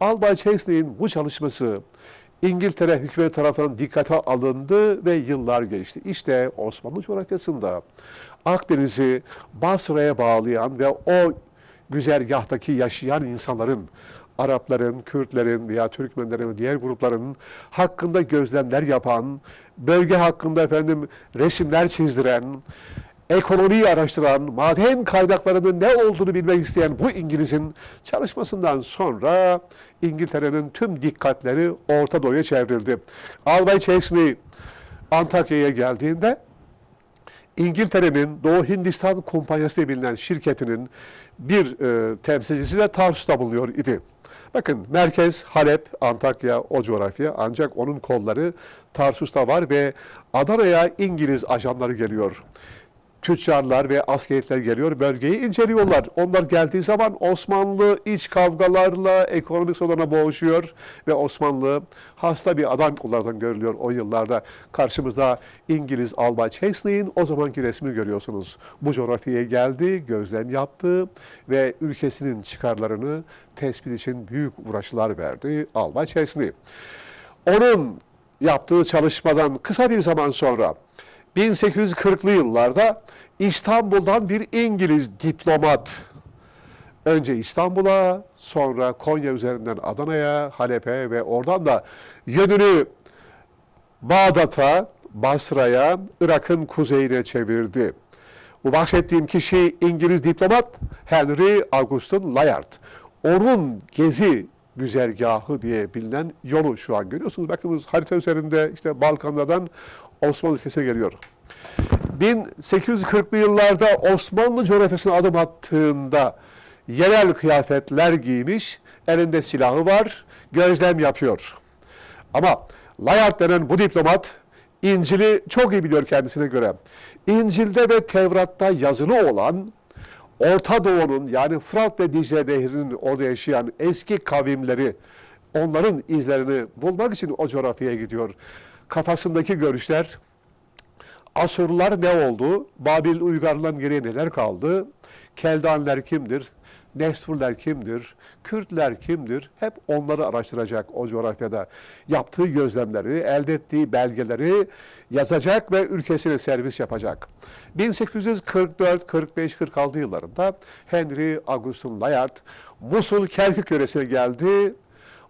Albay Chesley'in bu çalışması İngiltere hükümeti tarafından dikkate alındı ve yıllar geçti. İşte Osmanlı coğrafyasında Akdeniz'i Basra'ya bağlayan ve o güzergahtaki yaşayan insanların Arapların, Kürtlerin veya Türkmenlerin ve diğer grupların hakkında gözlemler yapan, bölge hakkında efendim resimler çizdiren, ekonomiyi araştıran, maden kaynaklarının ne olduğunu bilmek isteyen bu İngiliz'in çalışmasından sonra İngiltere'nin tüm dikkatleri Orta Doğu'ya çevrildi. Albay Chesney Antakya'ya geldiğinde İngiltere'nin Doğu Hindistan Kumpanyası diye bilinen şirketinin bir e, temsilcisi de Tarsus'ta bulunuyor idi. Bakın merkez Halep, Antakya o coğrafya ancak onun kolları Tarsus'ta var ve Adana'ya İngiliz ajanları geliyor tüccarlar ve askerler geliyor, bölgeyi inceliyorlar. Onlar geldiği zaman Osmanlı iç kavgalarla ekonomik sorunlarına boğuşuyor ve Osmanlı hasta bir adam olarak görülüyor o yıllarda. Karşımızda İngiliz Albay Chesley'in o zamanki resmini görüyorsunuz. Bu coğrafyaya geldi, gözlem yaptı ve ülkesinin çıkarlarını tespit için büyük uğraşlar verdi Albay Chesley. Onun yaptığı çalışmadan kısa bir zaman sonra 1840'lı yıllarda İstanbul'dan bir İngiliz diplomat önce İstanbul'a sonra Konya üzerinden Adana'ya, Halep'e ve oradan da yönünü Bağdat'a, Basra'ya, Irak'ın kuzeyine çevirdi. Bu bahsettiğim kişi İngiliz diplomat Henry Augustin Layard. Onun gezi güzergahı diye bilinen yolu şu an görüyorsunuz. Bakınız harita üzerinde işte Balkanlardan Osmanlı ülkesine geliyor. 1840'lı yıllarda Osmanlı coğrafyasına adım attığında yerel kıyafetler giymiş, elinde silahı var, gözlem yapıyor. Ama Layard denen bu diplomat İncil'i çok iyi biliyor kendisine göre. İncil'de ve Tevrat'ta yazılı olan Orta Doğu'nun yani Fırat ve Dicle Nehri'nin orada yaşayan eski kavimleri, onların izlerini bulmak için o coğrafyaya gidiyor. Kafasındaki görüşler, Asurlular ne oldu? Babil uygarlığından geriye neler kaldı? Keldanler kimdir? Nesfurler kimdir? Kürtler kimdir? Hep onları araştıracak o coğrafyada. Yaptığı gözlemleri, elde ettiği belgeleri yazacak ve ülkesine servis yapacak. 1844, 45, 46 yıllarında Henry Augustin Layard Musul Kerkük yöresine geldi.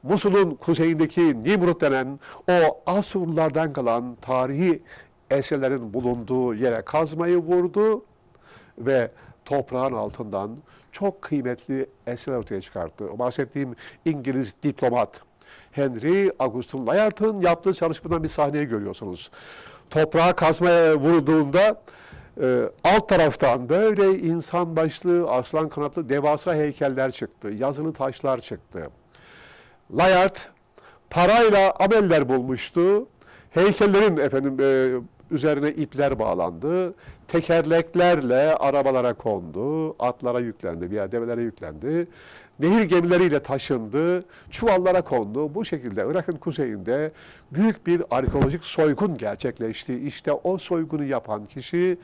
Musul'un kuzeyindeki Nimrut denen o Asurlulardan kalan tarihi eserlerin bulunduğu yere kazmayı vurdu ve toprağın altından çok kıymetli eserler ortaya çıkarttı. O bahsettiğim İngiliz diplomat Henry Augustin Layard'ın yaptığı çalışmadan bir sahneyi görüyorsunuz. Toprağa kazmaya vurduğunda e, alt taraftan böyle insan başlı, aslan kanatlı devasa heykeller çıktı. Yazılı taşlar çıktı. Layard parayla ameller bulmuştu. Heykellerin efendim e, üzerine ipler bağlandı. Tekerleklerle arabalara kondu, atlara yüklendi veya develere yüklendi. Nehir gemileriyle taşındı, çuvallara kondu. Bu şekilde Irak'ın kuzeyinde büyük bir arkeolojik soygun gerçekleşti. İşte o soygunu yapan kişi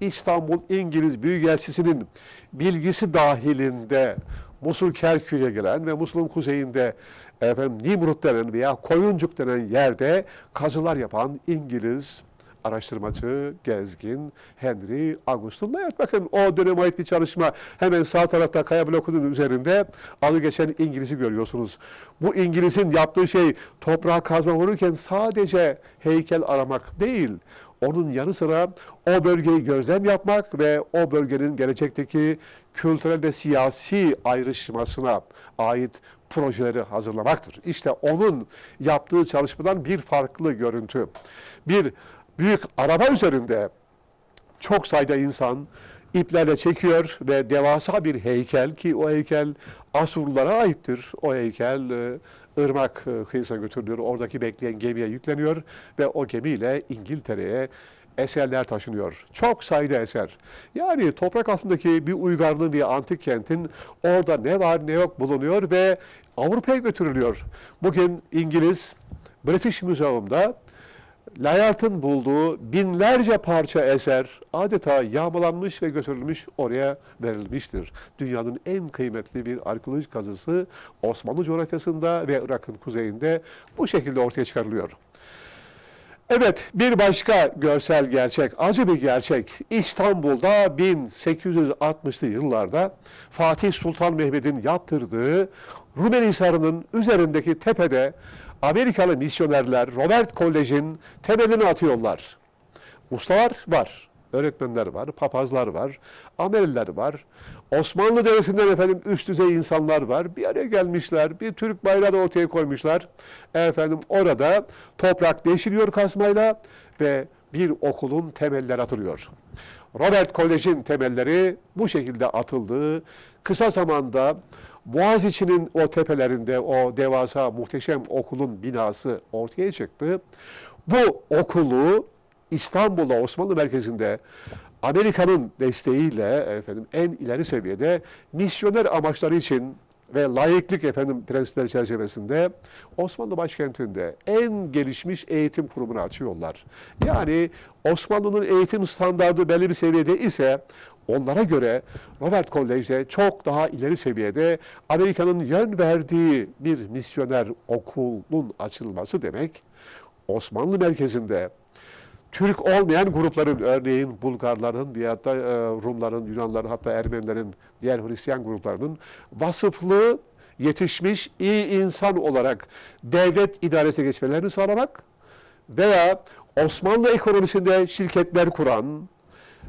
İstanbul İngiliz Büyükelçisi'nin bilgisi dahilinde Musul Kerkük'e gelen ve Musul'un kuzeyinde efendim Nimrut denen veya Koyuncuk denen yerde kazılar yapan İngiliz araştırmacı, gezgin Henry Augustin Layard. Bakın o döneme ait bir çalışma. Hemen sağ tarafta kaya blokunun üzerinde adı geçen İngiliz'i görüyorsunuz. Bu İngiliz'in yaptığı şey toprağa kazma vururken sadece heykel aramak değil. Onun yanı sıra o bölgeyi gözlem yapmak ve o bölgenin gelecekteki kültürel ve siyasi ayrışmasına ait projeleri hazırlamaktır. İşte onun yaptığı çalışmadan bir farklı görüntü. Bir büyük araba üzerinde çok sayıda insan iplerle çekiyor ve devasa bir heykel ki o heykel Asurlulara aittir. O heykel e, e, kıyısına götürülüyor. Oradaki bekleyen gemiye yükleniyor ve o gemiyle İngiltere'ye eserler taşınıyor. Çok sayıda eser. Yani toprak altındaki bir uygarlığın bir antik kentin orada ne var ne yok bulunuyor ve Avrupa'ya götürülüyor. Bugün İngiliz British Museum'da Layart'ın bulduğu binlerce parça eser adeta yağmalanmış ve götürülmüş oraya verilmiştir. Dünyanın en kıymetli bir arkeolojik kazısı Osmanlı coğrafyasında ve Irak'ın kuzeyinde bu şekilde ortaya çıkarılıyor. Evet, bir başka görsel gerçek, acı bir gerçek. İstanbul'da 1860'lı yıllarda Fatih Sultan Mehmet'in yaptırdığı Rumeli Hisarı'nın üzerindeki tepede Amerikalı misyonerler Robert Kolej'in temelini atıyorlar. Ustalar var, öğretmenler var, papazlar var, ameliler var. Osmanlı Devleti'nden efendim üst düzey insanlar var. Bir araya gelmişler, bir Türk bayrağı ortaya koymuşlar. Efendim orada toprak deşiliyor kazmayla ve bir okulun temelleri atılıyor. Robert Kolej'in temelleri bu şekilde atıldı. Kısa zamanda Boğaziçi'nin o tepelerinde o devasa muhteşem okulun binası ortaya çıktı. Bu okulu İstanbul'da Osmanlı merkezinde Amerika'nın desteğiyle efendim en ileri seviyede misyoner amaçları için ve layıklık efendim prensipleri çerçevesinde Osmanlı başkentinde en gelişmiş eğitim kurumunu açıyorlar. Yani Osmanlı'nın eğitim standardı belli bir seviyede ise onlara göre Robert Kolej'de çok daha ileri seviyede Amerika'nın yön verdiği bir misyoner okulun açılması demek Osmanlı merkezinde Türk olmayan grupların örneğin Bulgarların veyahut da e, Rumların, Yunanların hatta Ermenilerin diğer Hristiyan gruplarının vasıflı yetişmiş iyi insan olarak devlet idaresine geçmelerini sağlamak veya Osmanlı ekonomisinde şirketler kuran,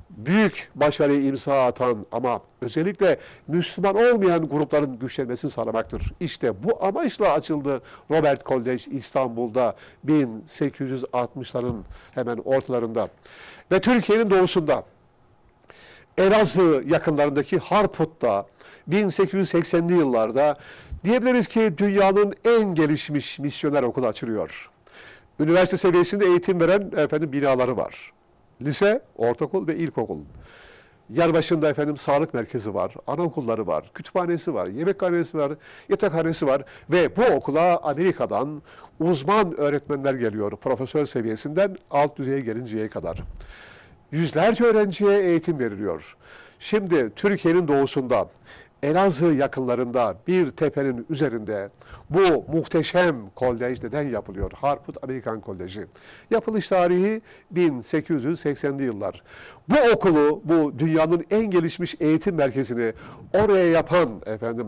büyük başarıyı imza atan ama özellikle Müslüman olmayan grupların güçlenmesini sağlamaktır. İşte bu amaçla açıldı Robert College İstanbul'da 1860'ların hemen ortalarında. Ve Türkiye'nin doğusunda Elazığ yakınlarındaki Harput'ta 1880'li yıllarda diyebiliriz ki dünyanın en gelişmiş misyoner okulu açılıyor. Üniversite seviyesinde eğitim veren efendim binaları var. Lise, ortaokul ve ilkokul. Yer başında efendim sağlık merkezi var, anaokulları var, kütüphanesi var, yemekhanesi var, yatakhanesi var ve bu okula Amerika'dan uzman öğretmenler geliyor. Profesör seviyesinden alt düzeye gelinceye kadar. Yüzlerce öğrenciye eğitim veriliyor. Şimdi Türkiye'nin doğusunda Elazığ yakınlarında bir tepenin üzerinde bu muhteşem kolej neden yapılıyor? Harput Amerikan Koleji. Yapılış tarihi 1880'li yıllar. Bu okulu, bu dünyanın en gelişmiş eğitim merkezini oraya yapan efendim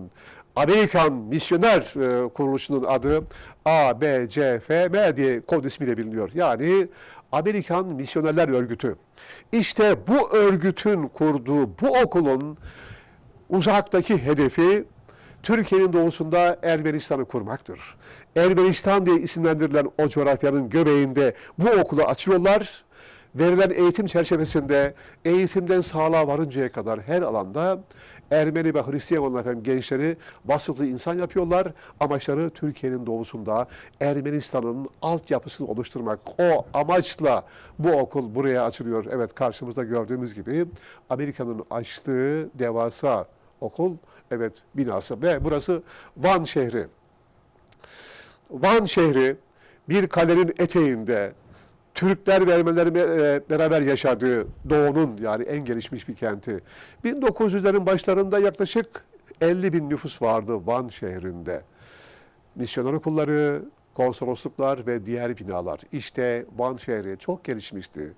Amerikan Misyoner e, Kuruluşu'nun adı ABCFM diye kod ismiyle biliniyor. Yani Amerikan Misyonerler Örgütü. İşte bu örgütün kurduğu bu okulun uzaktaki hedefi Türkiye'nin doğusunda Ermenistan'ı kurmaktır. Ermenistan diye isimlendirilen o coğrafyanın göbeğinde bu okulu açıyorlar. Verilen eğitim çerçevesinde eğitimden sağlığa varıncaya kadar her alanda Ermeni ve Hristiyan olan efendim gençleri vasıflı insan yapıyorlar. Amaçları Türkiye'nin doğusunda Ermenistan'ın altyapısını oluşturmak. O amaçla bu okul buraya açılıyor. Evet karşımızda gördüğümüz gibi Amerika'nın açtığı devasa okul evet binası ve burası Van şehri. Van şehri bir kalenin eteğinde Türkler ve Ermenilerin e, beraber yaşadığı doğunun yani en gelişmiş bir kenti. 1900'lerin başlarında yaklaşık 50 bin nüfus vardı Van şehrinde. Misyoner okulları, konsolosluklar ve diğer binalar. İşte Van şehri çok gelişmişti.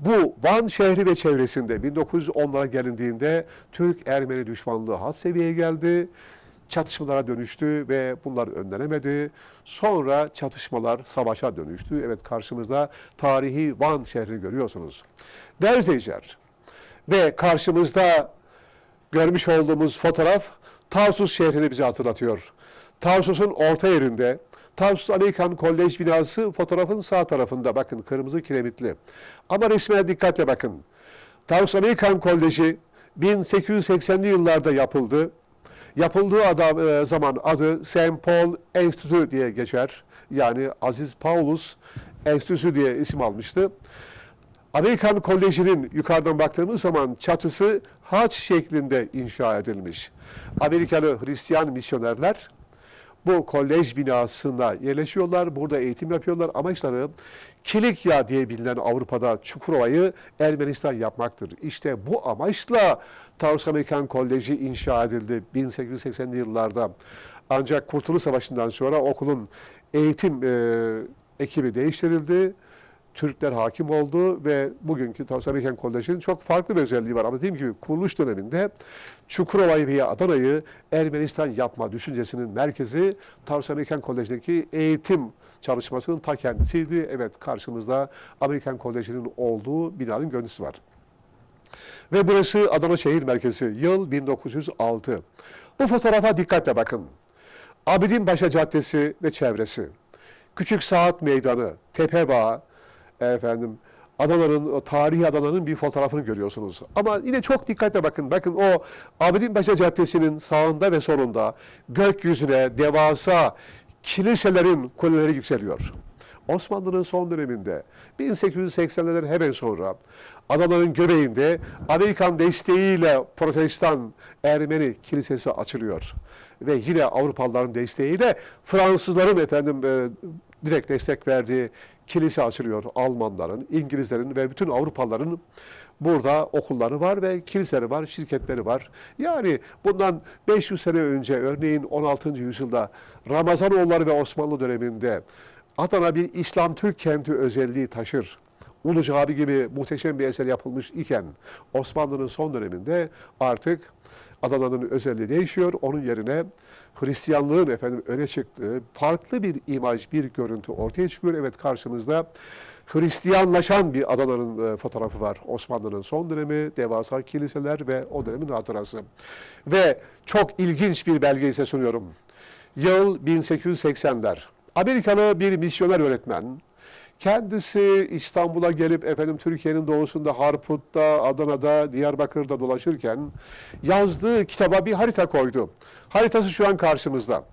Bu Van şehri ve çevresinde 1910'lara gelindiğinde Türk-Ermeni düşmanlığı had seviyeye geldi. Çatışmalara dönüştü ve bunlar önlenemedi. Sonra çatışmalar savaşa dönüştü. Evet karşımızda tarihi Van şehrini görüyorsunuz. Değerli izleyiciler ve karşımızda görmüş olduğumuz fotoğraf Tarsus şehrini bize hatırlatıyor. Tarsus'un orta yerinde Tarsus Amerikan Kolej binası fotoğrafın sağ tarafında. Bakın kırmızı kiremitli. Ama resmine dikkatle bakın. Tarsus Amerikan Koleji 1880'li yıllarda yapıldı. Yapıldığı adam, e, zaman adı St. Paul Enstitü diye geçer. Yani Aziz Paulus Enstitüsü diye isim almıştı. Amerikan Koleji'nin yukarıdan baktığımız zaman çatısı haç şeklinde inşa edilmiş. Amerikalı Hristiyan misyonerler bu kolej binasında yerleşiyorlar. Burada eğitim yapıyorlar. Amaçları Kilikya diye bilinen Avrupa'da Çukurova'yı Ermenistan yapmaktır. İşte bu amaçla Taurus Amerikan Koleji inşa edildi 1880'li yıllarda. Ancak Kurtuluş Savaşı'ndan sonra okulun eğitim e, ekibi değiştirildi. Türkler hakim oldu ve bugünkü Taurus Amerikan Koleji'nin çok farklı bir özelliği var. Ama dediğim gibi kuruluş döneminde Çukurova'yı veya Adana'yı Ermenistan yapma düşüncesinin merkezi Taurus Amerikan Koleji'ndeki eğitim çalışmasının ta kendisiydi. Evet karşımızda Amerikan Koleji'nin olduğu binanın görüntüsü var. Ve burası Adana şehir merkezi. Yıl 1906. Bu fotoğrafa dikkatle bakın. Abidinbaşı Caddesi ve çevresi. Küçük Saat Meydanı, Tepebağ, efendim Adana'nın, o tarihi Adana'nın bir fotoğrafını görüyorsunuz. Ama yine çok dikkatle bakın. Bakın o Abidinbaşı Caddesi'nin sağında ve solunda gökyüzüne devasa kiliselerin kuleleri yükseliyor. Osmanlı'nın son döneminde 1880'lerden hemen sonra Adana'nın göbeğinde Amerikan desteğiyle Protestan Ermeni kilisesi açılıyor. Ve yine Avrupalıların desteğiyle Fransızların efendim e, direkt destek verdiği kilise açılıyor. Almanların, İngilizlerin ve bütün Avrupalıların burada okulları var ve kiliseleri var, şirketleri var. Yani bundan 500 sene önce örneğin 16. yüzyılda Ramazanoğulları ve Osmanlı döneminde Adana bir İslam Türk kenti özelliği taşır. Ulu Cami gibi muhteşem bir eser yapılmış iken Osmanlı'nın son döneminde artık Adana'nın özelliği değişiyor. Onun yerine Hristiyanlığın efendim öne çıktığı farklı bir imaj, bir görüntü ortaya çıkıyor. Evet karşımızda Hristiyanlaşan bir Adana'nın e, fotoğrafı var. Osmanlı'nın son dönemi, devasa kiliseler ve o dönemin hatırası. Ve çok ilginç bir belge ise sunuyorum. Yıl 1880'ler. Amerikalı bir misyoner öğretmen Kendisi İstanbul'a gelip efendim Türkiye'nin doğusunda Harput'ta, Adana'da, Diyarbakır'da dolaşırken yazdığı kitaba bir harita koydu. Haritası şu an karşımızda.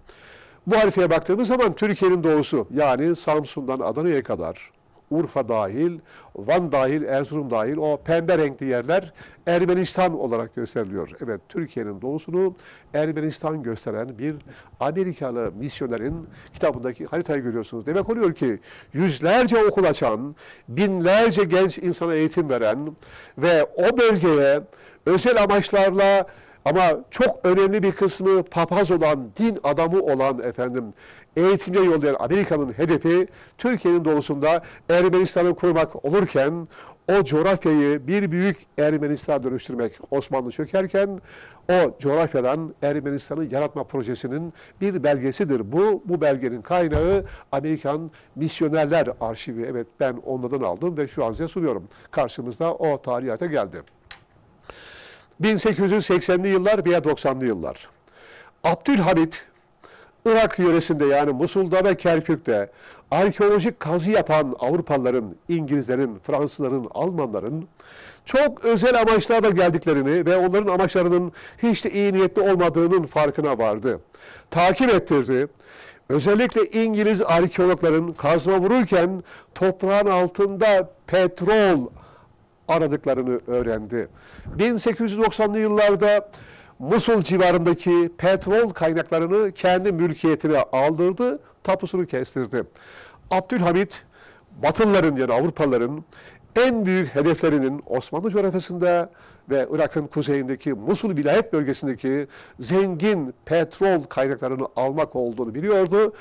Bu haritaya baktığımız zaman Türkiye'nin doğusu yani Samsun'dan Adana'ya kadar Urfa dahil, Van dahil, Erzurum dahil o pembe renkli yerler Ermenistan olarak gösteriliyor. Evet, Türkiye'nin doğusunu Ermenistan gösteren bir Amerikalı misyonerin kitabındaki haritayı görüyorsunuz. Demek oluyor ki yüzlerce okul açan, binlerce genç insana eğitim veren ve o bölgeye özel amaçlarla ama çok önemli bir kısmı papaz olan, din adamı olan efendim eğitimde yollayan Amerika'nın hedefi Türkiye'nin doğusunda Ermenistan'ı kurmak olurken o coğrafyayı bir büyük Ermenistan dönüştürmek Osmanlı çökerken o coğrafyadan Ermenistan'ı yaratma projesinin bir belgesidir. Bu bu belgenin kaynağı Amerikan Misyonerler Arşivi. Evet ben onlardan aldım ve şu an size sunuyorum. Karşımızda o tarihate geldi. 1880'li yıllar veya 90'lı yıllar. Abdülhamit Irak yöresinde yani Musul'da ve Kerkük'te arkeolojik kazı yapan Avrupalıların, İngilizlerin, Fransızların, Almanların çok özel amaçlarla geldiklerini ve onların amaçlarının hiç de iyi niyetli olmadığının farkına vardı. Takip ettirdi. Özellikle İngiliz arkeologların kazma vururken toprağın altında petrol aradıklarını öğrendi. 1890'lı yıllarda Musul civarındaki petrol kaynaklarını kendi mülkiyetine aldırdı, tapusunu kestirdi. Abdülhamit, Batılıların yani Avrupalıların en büyük hedeflerinin Osmanlı coğrafyasında ve Irak'ın kuzeyindeki Musul vilayet bölgesindeki zengin petrol kaynaklarını almak olduğunu biliyordu.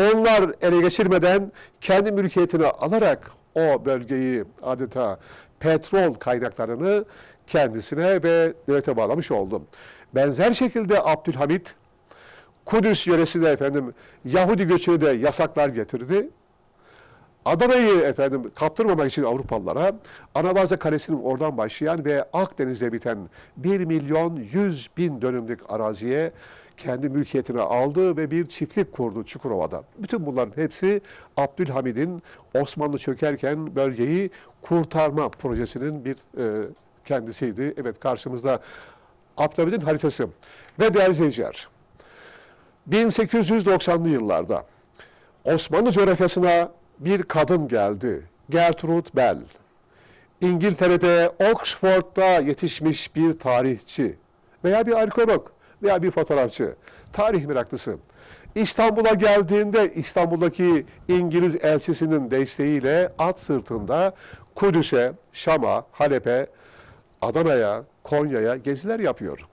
Onlar ele geçirmeden kendi mülkiyetine alarak o bölgeyi adeta petrol kaynaklarını kendisine ve devlete bağlamış oldu. Benzer şekilde Abdülhamit Kudüs yöresinde efendim Yahudi göçünü de yasaklar getirdi. Adana'yı efendim kaptırmamak için Avrupalılara Anabaza Kalesi'nin oradan başlayan ve Akdeniz'de biten 1 milyon 100 bin dönümlük araziye kendi mülkiyetine aldı ve bir çiftlik kurdu Çukurova'da. Bütün bunların hepsi Abdülhamid'in Osmanlı çökerken bölgeyi kurtarma projesinin bir e, kendisiydi. Evet karşımızda Abdülhamid'in haritası. Ve değerli izleyiciler, 1890'lı yıllarda Osmanlı coğrafyasına bir kadın geldi. Gertrude Bell. İngiltere'de Oxford'da yetişmiş bir tarihçi veya bir arkeolog veya bir fotoğrafçı, tarih meraklısı İstanbul'a geldiğinde İstanbul'daki İngiliz elçisinin desteğiyle at sırtında Kudüs'e, Şam'a, Halep'e, Adana'ya, Konya'ya geziler yapıyor.